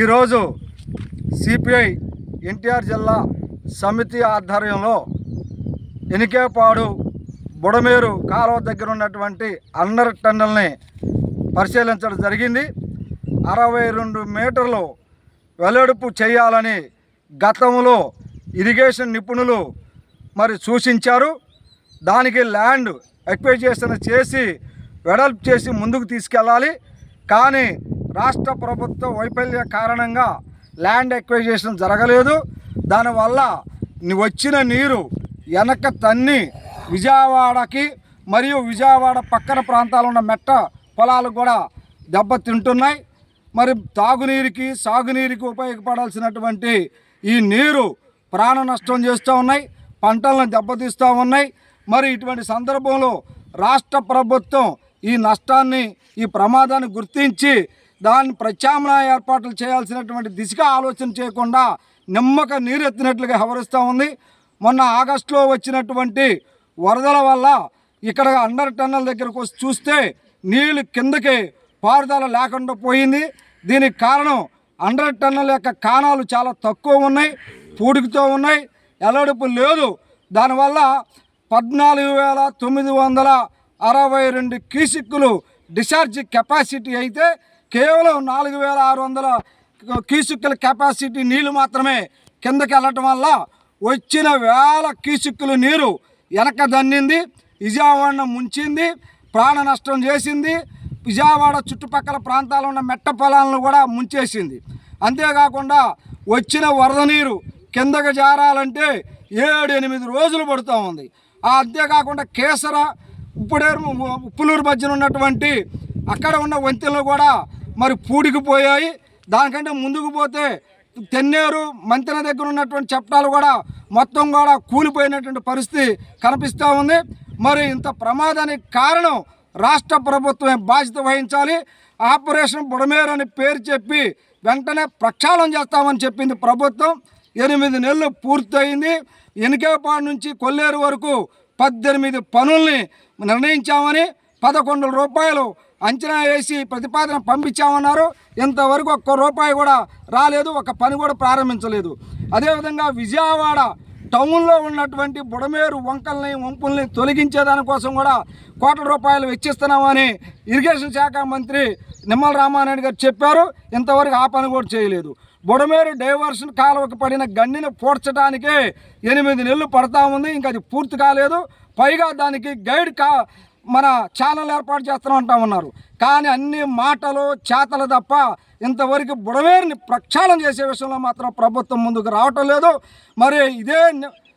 ఈరోజు సిపిఐ ఎన్టీఆర్ జిల్లా సమితి ఆధ్వర్యంలో ఎనికేపాడు బుడమేరు కాలువ దగ్గర ఉన్నటువంటి అండర్ టన్నల్ని పరిశీలించడం జరిగింది. అరవై రెండు మీటర్లు వెల్లడుపు చేయాలని గతంలో ఇరిగేషన్ నిపుణులు మరి సూచించారు. దానికి ల్యాండ్ ఎక్విజేషన్ చేసి వెడల్పు చేసి ముందుకు తీసుకెళ్ళాలి. కానీ రాష్ట్ర ప్రభుత్వ వైఫల్య కారణంగా ల్యాండ్ ఎక్విజేషన్ జరగలేదు. దానివల్ల వచ్చిన నీరు వెనక తన్ని విజయవాడకి మరియు విజయవాడ పక్కన ప్రాంతాలు ఉన్న మెట్ట పొలాలు కూడా దెబ్బతింటున్నాయి. మరి తాగునీరుకి సాగునీరుకి ఉపయోగపడాల్సినటువంటి ఈ నీరు ప్రాణ నష్టం చేస్తూ ఉన్నాయి. పంటలను దెబ్బతీస్తూ ఉన్నాయి. మరి ఇటువంటి సందర్భంలో రాష్ట్ర ప్రభుత్వం ఈ నష్టాన్ని ఈ ప్రమాదాన్ని గుర్తించి దాన్ని ప్రత్యామ్నాయ ఏర్పాట్లు చేయాల్సినటువంటి దిశగా ఆలోచన చేయకుండా నిమ్మక నీరెత్తినట్లుగా వ్యవహరిస్తూ ఉంది. మొన్న ఆగస్టులో వచ్చినటువంటి వరదల వల్ల ఇక్కడ అండర్ టన్నల్ దగ్గరకు వచ్చి చూస్తే నీళ్ళు కిందకి పారుదల లేకుండా పోయింది. దీనికి కారణం అండర్ టన్నల్ యొక్క కాణాలు చాలా తక్కువ ఉన్నాయి పూడికతో ఉన్నాయి. ఎలడుపు లేదు. దానివల్ల పద్నాలుగు వేల తొమ్మిది వందల అరవై రెండు క్యూసిక్కులు డిశ్చార్జ్ కెపాసిటీ అయితే కేవలం నాలుగు వేల ఆరు వందల కీసుక్కుల కెపాసిటీ నీళ్ళు మాత్రమే కిందకి వెళ్ళటం వల్ల వచ్చిన వేల కీసుక్కుల నీరు వెనక దన్నింది. విజయవాడను ముంచింది. ప్రాణ నష్టం చేసింది. విజయవాడ చుట్టుపక్కల ప్రాంతాల్లో ఉన్న మెట్ట పొలాలను కూడా ముంచేసింది. అంతేకాకుండా వచ్చిన వరద నీరు కిందకి జారాలంటే ఏడు ఎనిమిది రోజులు పడుతూ ఉంది. అంతేకాకుండా కేసర ఉప్పుడేరు ఉప్పులూరు మధ్యన ఉన్నటువంటి అక్కడ ఉన్న వంతెనలు కూడా మరి పూడికిపోయాయి దానికంటే ముందుకు పోతే తెన్నేరు మంతెన దగ్గర ఉన్నటువంటి చట్టాలు కూడా మొత్తం కూడా కూలిపోయినటువంటి పరిస్థితి కనిపిస్తూ ఉంది. మరి ఇంత ప్రమాదానికి కారణం రాష్ట్ర ప్రభుత్వమే బాధ్యత వహించాలి. ఆపరేషన్ బుడమేరు అని పేరు చెప్పి వెంటనే ప్రక్షాళన చేస్తామని చెప్పింది ప్రభుత్వం. ఎనిమిది నెలలు పూర్తయింది. ఎనికేపాడు నుంచి కొల్లేరు వరకు పద్దెనిమిది పనుల్ని నిర్ణయించామని పదకొండు రూపాయలు అంచనా వేసి ప్రతిపాదన పంపించామన్నారు. ఇంతవరకు ఒక్క రూపాయి కూడా రాలేదు ఒక పని కూడా ప్రారంభించలేదు. అదేవిధంగా విజయవాడ టౌన్లో ఉన్నటువంటి బుడమేరు వంకల్ని వంపుల్ని తొలగించే దానికోసం కూడా కోట్ల రూపాయలు వెచ్చిస్తున్నామని ఇరిగేషన్ శాఖ మంత్రి నిమ్మల రామానాయుడు గారు చెప్పారు. ఇంతవరకు ఆ పని కూడా చేయలేదు. బుడమేరు డైవర్షన్ కాలువకు పడిన గన్నిని పూడ్చడానికే ఎనిమిది నెలలు పడతా ఉంది. ఇంకా అది పూర్తి కాలేదు. పైగా దానికి గైడ్ కా మన ఛానల్ ఏర్పాటు చేస్తామంటా ఉన్నారు. కానీ అన్ని మాటలు చేతలు తప్ప ఇంతవరకు బుడమేరుని ప్రక్షాళన చేసే విషయంలో మాత్రం ప్రభుత్వం ముందుకు రావటం లేదు. మరి ఇదే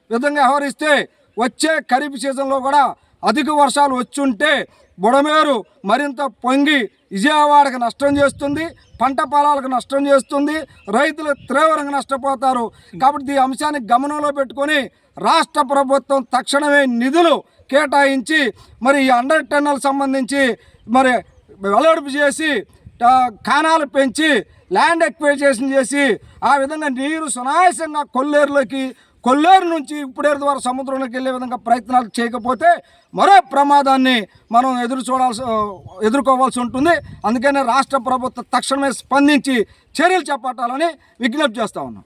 విధంగా వ్యవహరిస్తే వచ్చే ఖరీఫ్ సీజన్లో కూడా అధిక వర్షాలు వచ్చుంటే బుడమేరు మరింత పొంగి విజయవాడకు నష్టం చేస్తుంది పంట పొలాలకు నష్టం చేస్తుంది రైతులు తీవ్రంగా నష్టపోతారు. కాబట్టి ఈ అంశాన్ని గమనంలో పెట్టుకొని రాష్ట్ర ప్రభుత్వం తక్షణమే నిధులు కేటాయించి మరి ఈ అండర్ టన్నల్ సంబంధించి మరి వెల్లడిపు చేసి కానాలు కాణాలు పెంచి ల్యాండ్ ఎక్విజేషన్ చేసి ఆ విధంగా నీరు సునాయాసంగా కొల్లేరులోకి కొల్లేరు నుంచి ఇప్పుడేరు ద్వారా సముద్రంలోకి వెళ్ళే విధంగా ప్రయత్నాలు చేయకపోతే మరో ప్రమాదాన్ని మనం ఎదురు చూడాల్సి ఎదుర్కోవాల్సి ఉంటుంది. అందుకనే రాష్ట్ర ప్రభుత్వం తక్షణమే స్పందించి చర్యలు చేపట్టాలని విజ్ఞప్తి చేస్తా ఉన్నాం.